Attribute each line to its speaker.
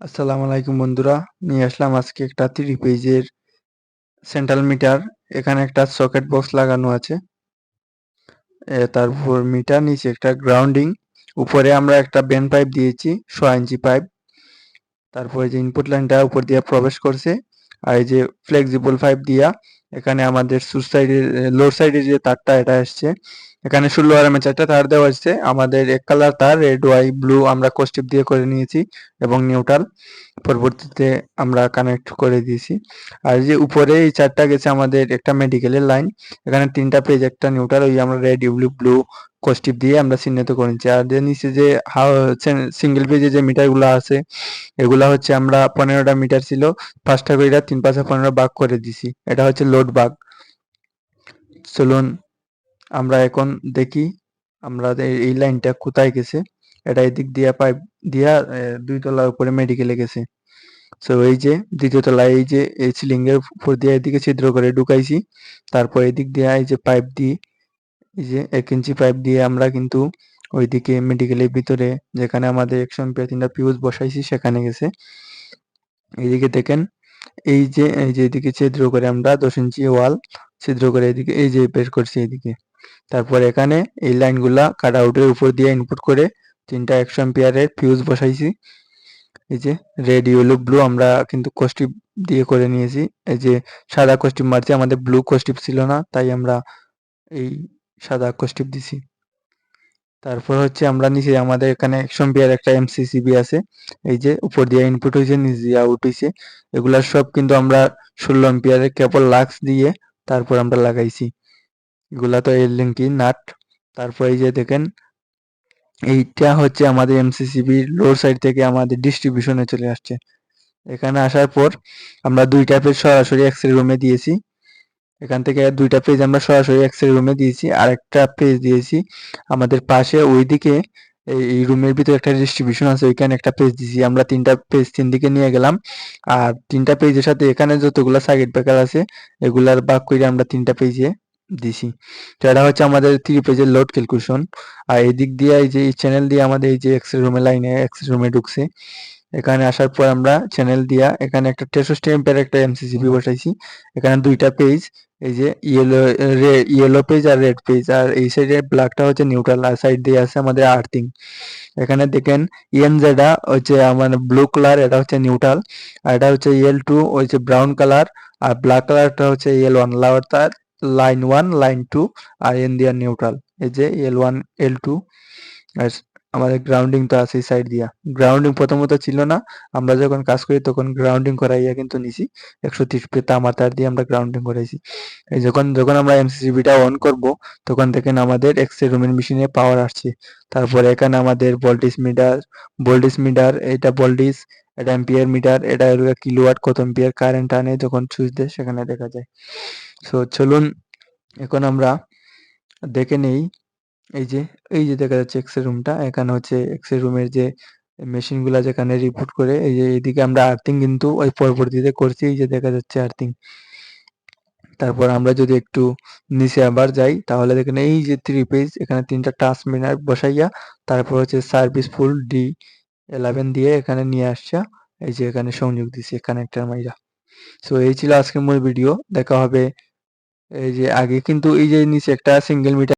Speaker 1: আসসালামু আলাইকুম বন্ধুরা, নিয়ে আসলাম আজকে একটা থ্রি পেজের সেন্ট্রাল মিটার এখানে একটা সকেট বক্স লাগানো আছে। তারপর মিটার নিচে একটা গ্রাউন্ডিং উপরে আমরা একটা বেন পাইপ দিয়েছি ছ ইঞ্চি পাইপ তারপরে যে ইনপুট লাইনটা উপর দিয়ে প্রবেশ করছে, আর এই যে ফ্লেক্সিবল পাইপ দিয়া, এখানে আমাদের সুস সাইডের লোর সাইডের যে তারটা, এটা আসছে এখানে ষোলো আর এমএচ একটা তার দেওয়া হচ্ছে আমাদের এক কালার তার রেড ওয়াই ব্লু আমরা কোস্টিপ দিয়ে করে নিয়েছি এবং নিউট্রাল পরবর্তীতে আমরা কানেক্ট করে দিয়েছি। আর যে উপরে এই চারটা গেছে আমাদের একটা মেডিকেলের লাইন এখানে তিনটা পেজ একটা নিউট্রাল ওই আমরা রেড ইউব্লু ব্লু কোস্টিপ দিয়ে আমরা চিহ্নিত করেছি আর যে নিচে যে সিঙ্গেল পেজে যে মিটারগুলো আছে, এগুলা হচ্ছে আমরা পনেরোটা মিটার ছিল। পাঁচটা করে তিন পাঁচটা পনেরো বাঘ করে দিছি এটা হচ্ছে লোড বাঘ চলুন আমরা এখন দেখি আমরা এই লাইনটা কোথায় গেছে। এটা এদিক দিয়া পাইপ দিয়া দুই তলার উপরে মেডিকেলে গেছে। সো এই যে দ্বিতীয় তলায় এই যে এই সিলিং এর উপর দিয়ে এদিকে ছিদ্র করে ঢুকাইছি। তারপর এদিক দিয়ে এই যে পাইপ দিয়ে, এই যে এক ইঞ্চি পাইপ দিয়ে আমরা কিন্তু ওইদিকে মেডিকেলের ভিতরে, যেখানে আমাদের একশো এম্পিয়ার তিনটা পিউজ বসাইছি, সেখানে গেছে। এইদিকে দেখেন, এই যে এই যে এদিকে ছিদ্র করে আমরা দশ ইঞ্চি ওয়াল ছিদ্র করে এদিকে, এই যে বের করছি এদিকে। তারপর এখানে এই লাইনগুলা কাট আউটের উপর দিয়ে ইনপুট করে তিনটা একশো এম্পিয়ারের ফিউজ বসাইছি। এই যে রেড ইয়েলো ব্লু আমরা কিন্তু কস্টিপ দিয়ে করে নিয়েছি। এই যে সাদা কস্টিপ মারছি, আমাদের ব্লু কস্টিপ ছিল না, তাই আমরা এই সাদা কস্টিপ দিছি। তারপর হচ্ছে আমরা নিচে আমাদের এখানে একশো এম্পিয়ার একটা এমসিসিবি আছে। এই যে উপর দিয়ে ইনপুট হয়েছে নিচে আউট হয়েছে এগুলা সব কিন্তু আমরা ষোলো এম্পিয়ারের কেবল লাক্স দিয়ে তারপর আমরা লাগাইছি। এগুলা তো এর লিঙ্কি নাট তারপর এই যে দেখেন, এইটা হচ্ছে আমাদের এমসিসিবির লোর সাইড থেকে আমাদের ডিস্ট্রিবিউশনে চলে আসছে। এখানে আসার পর আমরা দুইটা পেজ সরাসরি এক্সরে রুমে দিয়েছি। এখান থেকে দুইটা পেজ আমরা সরাসরি এক্সরে রুমে দিয়েছি। আর একটা পেজ দিয়েছি আমাদের পাশে। ওইদিকে এই রুমের ভিতরে একটা ডিস্ট্রিবিউশন আছে, ওইখানে একটা পেজ দিছি। আমরা তিনটা পেজ তিন দিকে নিয়ে গেলাম। আর তিনটা পেজের সাথে এখানে যতগুলো সার্কিট ব্রেকার আছে, এগুলার ভাগ করে আমরা তিনটা পেজে দিছি। তো এটা হচ্ছে আমাদের থ্রি পেজের লোড ক্যালকুলেশন আর এদিক দিক দিয়ে এই যে চ্যানেল দিয়ে আমাদের এই যে এক্স রুমে লাইনে এক্স রুমে ঢুকছে এখানে আসার পর আমরা চ্যানেল দিয়া এখানে একটা তেষট্টি এম্পের একটা এমসিসিবি বসাইছি। এখানে দুইটা পেজ এই যে ইয়েলো ইয়েলো পেজ আর রেড পেজ আর এই সাইডে ব্ল্যাকটা হচ্ছে নিউট্রাল আর সাইড দিয়ে আছে আমাদের আর্থিং এখানে দেখেন ইএনজেডা হচ্ছে আমার ব্লু কালার এটা হচ্ছে নিউট্রাল আর এটা হচ্ছে ইয়েল টু হচ্ছে ব্রাউন কালার আর ব্ল্যাক কালারটা হচ্ছে ইয়েল ওয়ান তার লাইন ওয়ান লাইন টু আর এন দিয়া নিউট্রাল এই যে এল ওয়ান এল টু আর আমাদের গ্রাউন্ডিং তো আছে সাইড দিয়া। গ্রাউন্ডিং প্রথমত ছিল না, আমরা যখন কাজ করি তখন গ্রাউন্ডিং করাইয়া কিন্তু নিছি। একশো তিরিশ তামা তার দিয়ে আমরা গ্রাউন্ডিং করাইছি। এই যখন যখন আমরা এমসিসিবিটা অন করব, তখন দেখেন আমাদের এক্সরে রুমের মেশিনে পাওয়ার আসছে। তারপরে এখানে আমাদের ভোল্টেজ মিটার ভোল্টেজ মিটার এটা ভোল্টেজ এটা এম্পিয়ার মিটার এটা কিলোওয়াট কত এম্পিয়ার কারেন্ট আনে যখন সুইচ দেয় সেখানে দেখা যায়। সো চলুন, এখন আমরা দেখে নেই এই যে এই যে দেখা যাচ্ছে এক্সের রুমটা এখানে হচ্ছে এক্সের রুমের যে মেশিন মেশিনগুলা যেখানে রিপোর্ট করে, এই যে এইদিকে আমরা আর্থিং কিন্তু ওই পরবর্তীতে করছি, এই যে দেখা যাচ্ছে আর্থিং তারপর আমরা যদি একটু নিচে আবার যাই, তাহলে দেখেন এই যে থ্রি পেজ এখানে তিনটা টাচ মিনার বসাইয়া, তারপর হচ্ছে সার্ভিস ফুল ডি এলেভেন দিয়ে এখানে নিয়ে আসছে, এই যে এখানে সংযোগ দিচ্ছে কানেক্টার মাইরা। সো এই ছিল আজকের মূল ভিডিও দেখা হবে এই যে আগে, কিন্তু এই যে নিচে একটা সিঙ্গেল মিটার